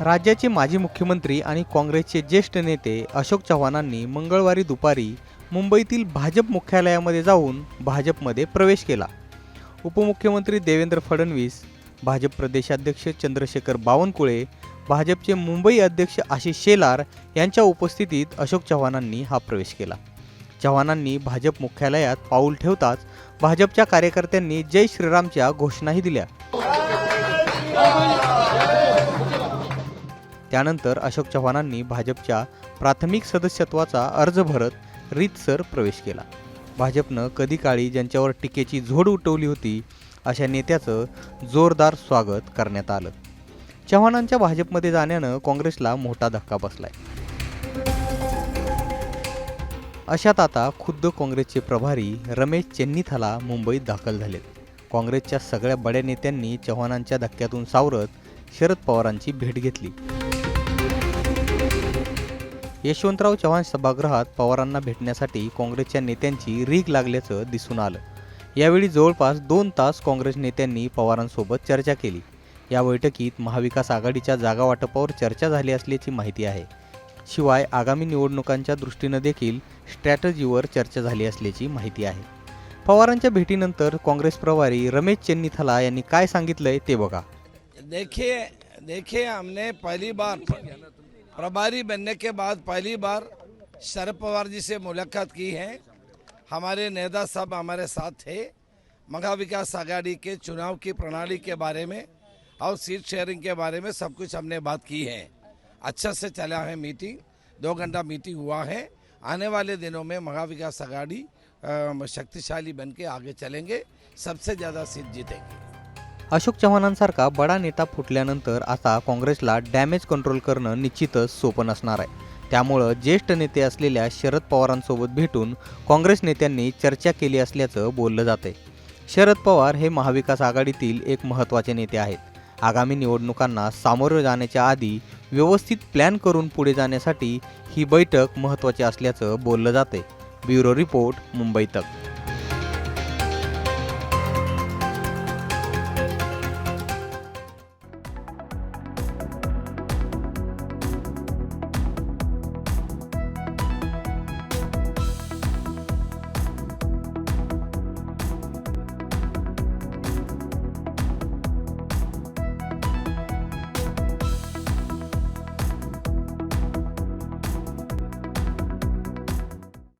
राज्याचे माजी मुख्यमंत्री आणि काँग्रेसचे ज्येष्ठ नेते अशोक चव्हाणांनी मंगळवारी दुपारी मुंबईतील भाजप मुख्यालयामध्ये जाऊन भाजपमध्ये प्रवेश केला. उपमुख्यमंत्री देवेंद्र फडणवीस भाजप प्रदेशाध्यक्ष चंद्रशेखर बावनकुळे भाजपचे मुंबई अध्यक्ष आशिष शेलार यांच्या उपस्थितीत अशोक चव्हाणांनी हा प्रवेश केला. चव्हाणांनी भाजप मुख्यालयात पाऊल ठेवताच भाजपच्या कार्यकर्त्यांनी जय श्रीरामच्या घोषणाही दिल्या. त्यानंतर अशोक चव्हाणांनी भाजपच्या प्राथमिक सदस्यत्वाचा अर्ज भरत रीतसर प्रवेश केला. भाजपनं कधी काळी ज्यांच्यावर टीकेची झोड उठवली होती अशा नेत्याचं जोरदार स्वागत करण्यात आलं. चव्हाणांच्या भाजपमध्ये जाण्यानं काँग्रेसला मोठा धक्का बसलाय. अशात आता खुद्द काँग्रेसचे प्रभारी रमेश चेन्नीथाला मुंबईत दाखल झालेत. काँग्रेसच्या सगळ्या बड्या नेत्यांनी चव्हाणांच्या धक्क्यातून सावरत शरद पवारांची भेट घेतली. यशवंतराव चव्हाण सभागृहात पवारांना भेटण्यासाठी काँग्रेसच्या नेत्यांची रीग लागल्याचं दिसून आलं. यावेळी जवळपास दोन तास काँग्रेस नेत्यांनी पवारांसोबत चर्चा केली. या बैठकीत महाविकास आघाडीच्या जागा वाटपावर चर्चा झाली असल्याची माहिती आहे. शिवाय आगामी निवडणुकांच्या दृष्टीनं देखील स्ट्रॅटजीवर चर्चा झाली असल्याची माहिती आहे. पवारांच्या भेटीनंतर काँग्रेस प्रभारी रमेश चेन्नीथला यांनी काय सांगितलंय ते बघा. देखिए देखिए हमने पहली बार प्रभारी बनने के बाद पहली बार शरद पवार जी से मुलाकात की है। हमारे नेता सब हमारे साथ थे। महा विकास आघाड़ी के चुनाव की प्रणाली के बारे में और सीट शेयरिंग के बारे में सब कुछ हमने बात की है। अच्छा से चला है मीटिंग, दो घंटा मीटिंग हुआ है। आने वाले दिनों में महा विकास आघाड़ी शक्तिशाली बन के आगे चलेंगे। सबसे ज़्यादा सीट जीतेंगे। अशोक चव्हाणांसारखा बडा नेता फुटल्यानंतर आता काँग्रेसला डॅमेज कंट्रोल करणं निश्चितच सोपं नसणार आहे. त्यामुळं ज्येष्ठ नेते असलेल्या शरद पवारांसोबत भेटून काँग्रेस नेत्यांनी चर्चा केली असल्याचं बोललं जाते शरद पवार हे महाविकास आघाडीतील एक महत्त्वाचे नेते आहेत. आगामी निवडणुकांना सामोरं जाण्याच्या आधी व्यवस्थित प्लॅन करून पुढे जाण्यासाठी ही बैठक महत्त्वाची असल्याचं बोललं जाते ब्युरो रिपोर्ट मुंबई तक.